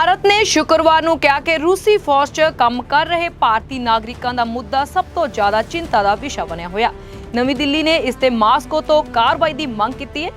ਭਾਰਤ ਨੇ ਸ਼ੁੱਕਰਵਾਰ ਨੂੰ ਕਿਹਾ ਕਿ ਰੂਸੀ ਫੌਜ 'ਚ ਕੰਮ ਕਰ ਰਹੇ ਭਾਰਤੀ ਨਾਗਰਿਕਾਂ ਦਾ ਮੁੱਦਾ ਸਭ ਤੋਂ ਜ਼ਿਆਦਾ ਚਿੰਤਾ ਦਾ ਵਿਸ਼ਾ ਬਣਿਆ ਹੋਇਆ। ਨਵੀਂ ਦਿੱਲੀ ਨੇ ਇਸ ਤੇ ਮਾਸਕੋ ਤੋਂ ਕਾਰਵਾਈ ਦੀ ਮੰਗ ਕੀਤੀ ਹੈ।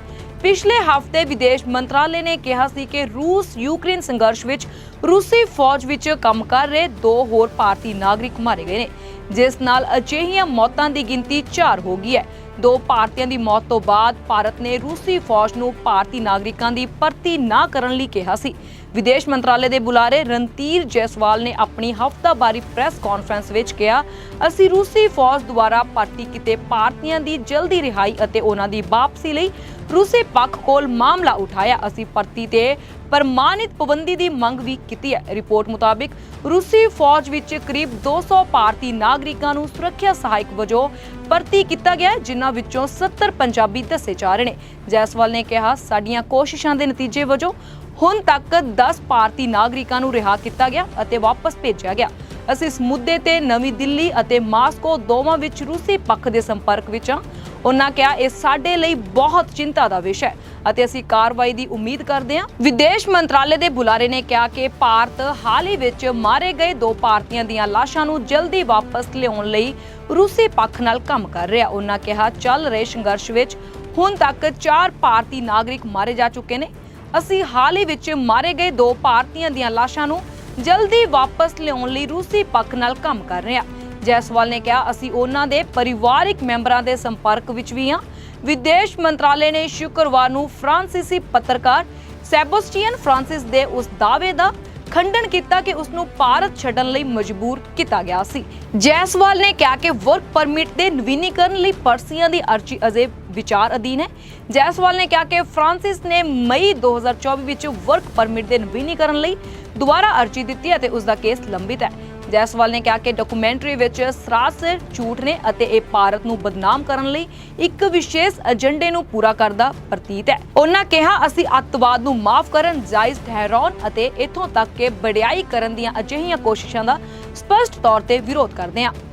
ਪਿਛਲੇ ਹਫ਼ਤੇ ਵਿਦੇਸ਼ ਮੰਤਰਾਲੇ ਨੇ ਕਿਹਾ ਸੀ ਕਿ ਰੂਸ ਯੂਕਰੇਨ ਸੰਘਰਸ਼ ਵਿੱਚ ਰੂਸੀ ਫੌਜ ਵਿੱਚ ਕੰਮ ਕਰ ਰਹੇ ਦੋ ਹੋਰ ਭਾਰਤੀ ਨਾਗਰਿਕ ਮਾਰੇ ਗਏ ਨੇ, ਜਿਸ ਨਾਲ ਅਜਿਹੀਆਂ ਮੌਤਾਂ ਦੀ ਗਿਣਤੀ 4 ਹੋ ਗਈ ਹੈ। ਦੋ ਭਾਰਤੀਆਂ ਦੀ ਮੌਤ ਤੋਂ ਬਾਅਦ ਭਾਰਤ ਨੇ ਰੂਸੀ ਫੌਜ ਨੂੰ ਭਾਰਤੀ ਨਾਗਰਿਕਾਂ ਦੀ ਭਰਤੀ ਨਾ ਕਰਨ ਲਈ ਕਿਹਾ ਸੀ। ਵਿਦੇਸ਼ ਮੰਤਰਾਲੇ ਦੇ ਬੁਲਾਰੇ ਰਣਧੀਰ ਜੈਸਵਾਲ ਨੇ ਆਪਣੀ ਹਫ਼ਤਾਵਾਰੀ ਪ੍ਰੈਸ ਕਾਨਫਰੰਸ ਵਿੱਚ ਕਿਹਾ, ਅਸੀਂ ਰੂਸੀ ਫੌਜ ਦੁਆਰਾ ਭਰਤੀ ਕੀਤੇ ਭਾਰਤੀਆਂ ਦੀ ਜਲਦੀ ਰਿਹਾਈ ਅਤੇ ਉਹਨਾਂ ਦੀ ਵਾਪਸੀ ਲਈ ਰੂਸੀ ਪੱਖ ਕੋਲ ਮਾਮਲਾ ਉਠਾਇਆ। ਅਸੀਂ ਭਰਤੀ ਤੇ ਪ੍ਰਮਾਣਿਤ ਪਾਬੰਦੀ ਦੀ ਮੰਗ ਵੀ ਕੀਤੀ ਹੈ। ਰਿਪੋਰਟ ਮੁਤਾਬਿਕ, ਰੂਸੀ ਫੌਜ ਵਿੱਚ ਕਰੀਬ 200 ਭਾਰਤੀ ਨਾਗਰਿਕਾਂ ਨੂੰ ਸੁਰੱਖਿਆ ਸਹਾਇਕ ਵਜੋਂ ਭਰਤੀ ਕੀਤਾ ਗਿਆ ਜਿਨ੍ਹਾਂ ਵਿੱਚੋਂ 70 ਪੰਜਾਬੀ ਦੱਸੇ ਜਾ ਰਹੇ ਨੇ। ਜੈਸਵਾਲ ਨੇ ਕਿਹਾ, ਸਾਡੀਆਂ ਕੋਸ਼ਿਸ਼ਾਂ ਦੇ ਨਤੀਜੇ ਵਜੋਂ ਹੁਣ ਤੱਕ 10 ਭਾਰਤੀ ਨਾਗਰਿਕਾਂ ਨੂੰ ਰਿਹਾ ਕੀਤਾ ਗਿਆ ਅਤੇ ਵਾਪਸ ਭੇਜਿਆ ਗਿਆ। ਅਸੀਂ ਇਸ ਮੁੱਦੇ ਤੇ ਨਵੀਂ ਦਿੱਲੀ ਅਤੇ ਮਾਸਕੋ ਦੋਵਾਂ ਵਿੱਚ ਰੂਸੀ ਪੱਖ ਦੇ ਸੰਪਰਕ ਵਿੱਚ ਹਾਂ। ਉਹਨਾਂ ਕਿਹਾ, ਇਹ ਸਾਡੇ ਲਈ ਬਹੁਤ ਚਿੰਤਾ ਦਾ ਵਿਸ਼ਾ ਹੈ ਅਤੇ ਅਸੀਂ ਕਾਰਵਾਈ ਦੀ ਉਮੀਦ ਕਰਦੇ ਹਾਂ। ਵਿਦੇਸ਼ ਮੰਤਰਾਲੇ ਦੇ ਬੁਲਾਰੇ ਨੇ ਕਿਹਾ ਕਿ ਭਾਰਤ ਹਾਲ ਹੀ ਵਿੱਚ ਮਾਰੇ ਗਏ ਦੋ ਭਾਰਤੀਆਂ ਦੀਆਂ ਲਾਸ਼ਾਂ ਨੂੰ ਜਲਦੀ ਵਾਪਸ ਲਿਆਉਣ ਲਈ ਰੂਸੀ ਪੱਖ ਨਾਲ ਕੰਮ ਕਰ ਰਿਹਾ। ਉਹਨਾਂ ਕਿਹਾ, ਚੱਲ ਰਹੇ ਸੰਘਰਸ਼ ਵਿੱਚ ਹੁਣ ਤੱਕ 4 ਭਾਰਤੀ ਨਾਗਰਿਕ ਮਾਰੇ ਜਾ ਚੁੱਕੇ ਨੇ। ਅਸੀਂ ਹਾਲ ਹੀ ਵਿੱਚ ਮਾਰੇ ਗਏ ਦੋ ਭਾਰਤੀਆਂ ਦੀਆਂ ਲਾਸ਼ਾਂ ਨੂੰ ਜਲਦੀ ਵਾਪਸ ਲਿਆਉਣ ਲਈ ਰੂਸੀ ਪੱਖ ਨਾਲ ਕੰਮ ਕਰ ਰਹੇ ਹਾਂ। ਜੈਸਵਾਲ ਨੇ ਕਿਹਾ, ਅਸੀਂ ਉਹਨਾਂ ਦੇ ਪਰਿਵਾਰਿਕ ਮੈਂਬਰਾਂ ਦੇ ਸੰਪਰਕ ਵਿੱਚ ਵੀ ਹਾਂ। ਵਿਦੇਸ਼ ਮੰਤਰਾਲੇ ਨੇ ਸ਼ੁੱਕਰਵਾਰ ਨੂੰ ਫ੍ਰਾਂਸੀਸੀ ਪੱਤਰਕਾਰ ਸੈਬਸਟੀਅਨ ਫ੍ਰਾਂਸਿਸ ਦੇ ਉਸ ਦਾਅਵੇ ਦਾ ਖੰਡਨ ਕੀਤਾ ਕਿ ਉਸ ਨੂੰ ਭਾਰਤ ਛੱਡਣ ਲਈ ਮਜਬੂਰ ਕੀਤਾ ਗਿਆ ਸੀ। ਜੈਸਵਾਲ ਨੇ ਕਿਹਾ ਕਿ ਵਰਕ ਪਰਮਿਟ ਦੇ ਨਵੀਨੀਕਰਨ ਲਈ ਪਰਸੀਆਂ ਦੀ ਅਰਜ਼ੀ ਅਜੇ ਵਿਚਾਰ ਅਧੀਨ ਹੈ। ਜੈਸਵਾਲ ਨੇ ਕਿਹਾ ਕਿ ਫ੍ਰਾਂਸਿਸ ਨੇ ਮਈ 2024 ਵਿੱਚ ਵਰਕ ਪਰਮਿਟ ਦੇ ਨਵੀਨੀਕਰਨ ਲਈ ਦੁਬਾਰਾ ਅਰਜ਼ੀ ਦਿੱਤੀ ਅਤੇ ਉਸ ਦਾ ਕੇਸ ਲੰਬਿਤ ਹੈ। ਜੈਸਵਾਲ ਨੇ ਕਿਹਾ ਕਿ ਡਾਕੂਮੈਂਟਰੀ ਵਿੱਚ ਸਰਾਸਰ ਝੂਠ ਨੇ ਅਤੇ ਇਹ ਭਾਰਤ ਨੂੰ ਬਦਨਾਮ ਕਰਨ ਲਈ ਇੱਕ ਵਿਸ਼ੇਸ਼ ਏਜੰਡੇ ਨੂੰ ਪੂਰਾ ਕਰਦਾ ਪ੍ਰਤੀਤ ਹੈ। ਉਹਨਾਂ ਕਿਹਾ, ਅਸੀਂ ਅੱਤਵਾਦ ਨੂੰ ਮਾਫ ਕਰਨ, ਜਾਇਜ਼ ਠਹਿਰਾਉਣ ਅਤੇ ਇਥੋਂ ਤੱਕ ਕਿ ਬੜਿਆਈ ਕਰਨ ਦੀਆਂ ਅਜਿਹੀਆਂ ਕੋਸ਼ਿਸ਼ਾਂ ਦਾ ਸਪਸ਼ਟ ਤੌਰ ਤੇ ਵਿਰੋਧ ਕਰਦੇ ਹਾਂ।